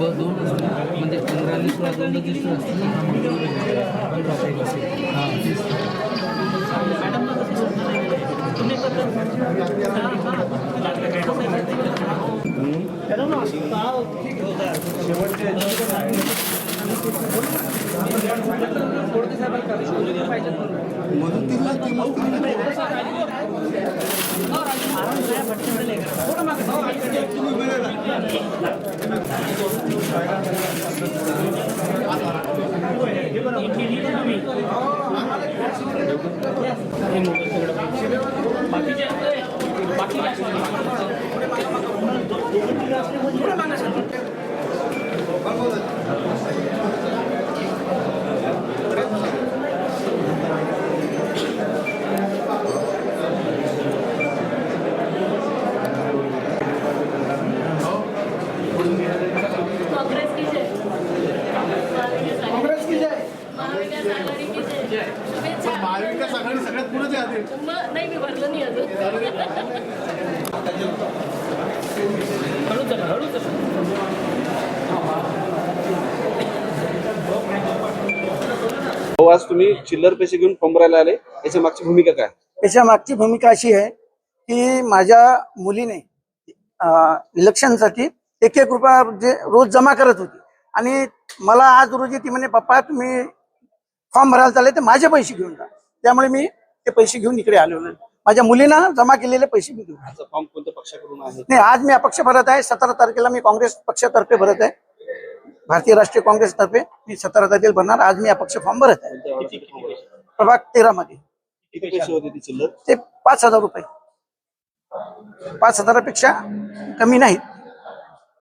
ब दोन म्हणजे पंधरा आणि सोळा दोन रजिस्टर असतात ना हा वेगवेगळे असतात. हां तेच कांग्रेस की जय कांग्रेस की जय महाविकास आघाडी की जय शुभेच्छा महाविकास आघाडी सगळ्यात पुढे आले मग नाही मी भरलं नाही अजून. भाऊ, आज तुम्ही चिल्लर पैसे घेऊन भरायला आले. याच्या मागची भूमिका काय? याच्या मागची भूमिका अशी आहे की माझ्या मुलीने इलेक्शनसाठी एक एक रुपया जे रोज जमा करत होती. आणि मला आज रोजी ती म्हणे पप्पा तुम्ही फॉर्म भरायला चालले तर माझे पैसे घेऊन जा. त्यामुळे मी ते पैसे घेऊन इकडे आलेलो आहे. माझ्या मुलीनं जमा केलेले पैसे मी घेऊन फॉर्म कोणत्या पक्षाकडून आहे? नाही आज मी अपक्ष भरत आहे. सतरा तारखेला मी काँग्रेस पक्षातर्फे भरत आहे. भारतीय राष्ट्रीय काँग्रेसतर्फे मी सतरा तारखेला भरणार. आज मी अपक्ष फॉर्म भरत आहे? प्रभाग तेरा मध्ये ती ते पाच हजार रुपये. पाच हजारापेक्षा कमी नाहीत.